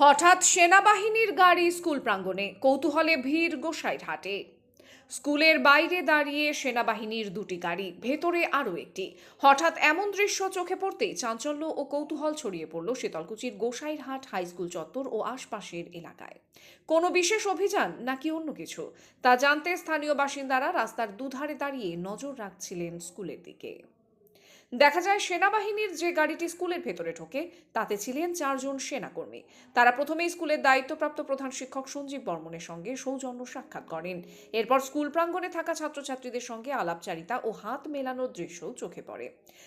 হঠাৎ সেনাবাহিনীর গাড়ি স্কুল প্রাঙ্গণে, কৌতূহলে ভিড় গোসাইরহাটে স্কুলের বাইরে দাঁড়িয়ে সেনাবাহিনীর দুটি গাড়ি, ভেতরে আরও একটি। হঠাৎ এমন দৃশ্য চোখে পড়তেই চাঞ্চল্য ও কৌতূহল ছড়িয়ে পড়ল শীতলকুচির গোসাইরহাট হাই স্কুল চত্বর ও আশপাশের এলাকায়। কোনো বিশেষ অভিযান নাকি অন্য কিছু? তা জানতে স্থানীয় বাসিন্দারা রাস্তার দুধারে দাঁড়িয়ে নজর রাখছিলেন স্কুলের দিকে। দেখা যায় সেনাবাহিনীর যে গাড়িটি স্কুলের ভেতরে ঢোকে, তাতে ছিলেন চারজন সেনাকর্মী। তারা প্রথমেই স্কুলের দায়িত্বপ্রাপ্ত প্রধান শিক্ষক সঞ্জীব বর্মনের সঙ্গে সৌজন্য সাক্ষাৎ করেন। এরপর স্কুল প্রাঙ্গণে থাকা ছাত্রছাত্রীদের সঙ্গে আলাপচারিতা ও হাত মেলানোর দৃশ্য চোখে পড়ে।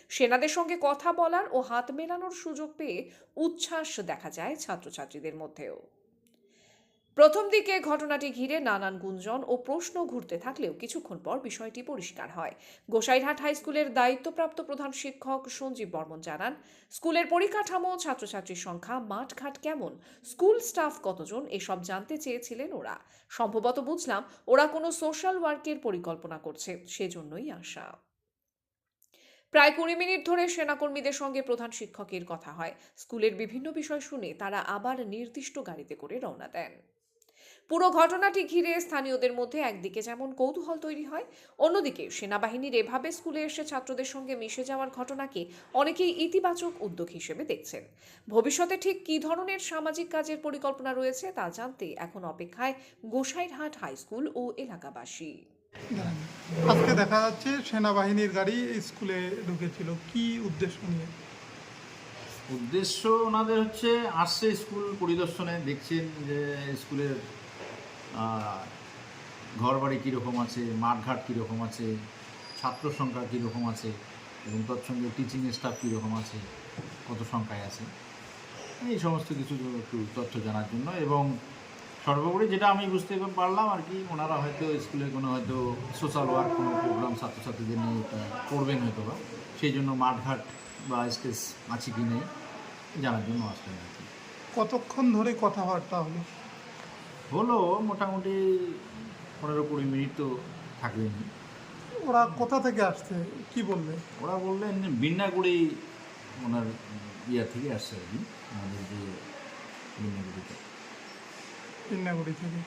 সেনাদের সঙ্গে কথা বলার ও হাত মেলানোর সুযোগ পেয়ে উচ্ছ্বাস দেখা যায় ছাত্রছাত্রীদের মধ্যেও। প্রথম দিকে ঘটনাটি ঘিরে নানান গুঞ্জন ও প্রশ্ন ঘুরতে থাকলেও কিছুক্ষণ পর বিষয়টি পরিষ্কার হয়। গোসাইরহাট হাই স্কুলের দায়িত্বপ্রাপ্ত প্রধান শিক্ষক সঞ্জীব বর্মন জানান, স্কুলের পরিকাঠামো, ছাত্রছাত্রীর সংখ্যা, মাঠঘাট কেমন, স্কুল স্টাফ কতজন, এসব জানতে চেয়েছিলেন ওরা। সম্ভবত বুঝলাম, ওরা কোনো সোশ্যাল ওয়ার্কের পরিকল্পনা করছে, সেজন্যই আসা প্রায় কুড়ি মিনিট ধরে সেনাকর্মীদের সঙ্গে প্রধান শিক্ষকের কথা হয়। স্কুলের বিভিন্ন বিষয় শুনে তারা আবার নির্দিষ্ট গাড়িতে করে রওনা দেন। পুরো ঘটনাটি ঘিরে স্থানীয়দের মধ্যে একদিকে যেমন কৌতূহল তৈরি হয়, অন্যদিকে সেনাবাহিনীর এভাবে স্কুলে এসে ছাত্রদের সঙ্গে মিশে যাওয়ার ঘটনাকে অনেকেই ইতিবাচক উদ্যোগ হিসেবে দেখছেন। ভবিষ্যতে ঠিক কী ধরনের সামাজিক কাজের পরিকল্পনা রয়েছে তা জানতে এখন অপেক্ষায় গোসাইরহাট হাই স্কুল ও এলাকাবাসী। আজকে দেখা যাচ্ছে সেনাবাহিনীর গাড়ি স্কুলে ঢুকেছিল। কি উদ্দেশ্য নিয়ে? উদ্দেশ্য ওনাদের হচ্ছে আসছে স্কুল পরিদর্শনে দেখছেন যে স্কুলের আহ, ঘরবাড়ি কীরকম আছে মাঠঘাট কীরকম আছে ছাত্র সংখ্যা কীরকম আছে এবং তৎসঙ্গে টিচিং স্টাফ কীরকম আছে কত সংখ্যায় আছে এই সমস্ত কিছু একটু তথ্য জানার জন্য এবং সর্বোপরি যেটা আমি বুঝতে পারলাম আর কি ওনারা হয়তো স্কুলে কোনো হয়তো সোশ্যাল ওয়ার্ক কোনো প্রোগ্রাম ছাত্রছাত্রীদের নিয়ে করবেন হয়তো বা সেই জন্য মাঠঘাট বা স্টেজ আছে কি নেই। জানার জন্য আসলেন আর কি কতক্ষণ ধরে কথাবার্তা হলো হলো মোটামুটি পনেরো কুড়ি মিনিট তো থাকবেনি ওরা কোথা থেকে আসছে? কি বললে? ওরা বললেন যে বিন্নাগুড়ি ওনার ইয়া থেকে আসছে আর কি আমাদের যে বিন্নাগুড়িতে পিন্নাগুড়ি থেকে।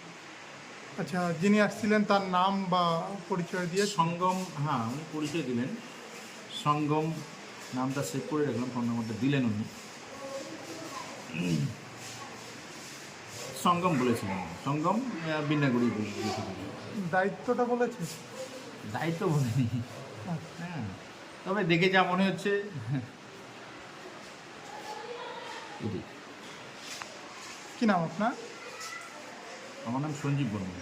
আচ্ছা যিনি আসছিলেন তার নাম বা পরিচয় দিয়ে? সঙ্গম হ্যাঁ উনি পরিচয় দিলেন। সঙ্গম নামটা সেভ করে রাখলাম ফোন নাম্বারটা দিলেন উনি। সঙ্গম বলেছিলেন। সঙ্গম বিনাগুড়ি দায়িত্বটা বলেছে? দায়িত্ব বলেনি। হ্যাঁ তবে দেখে যা মনে হচ্ছে। কি নাম আপনার? আমার নাম সঞ্জীব বর্মন।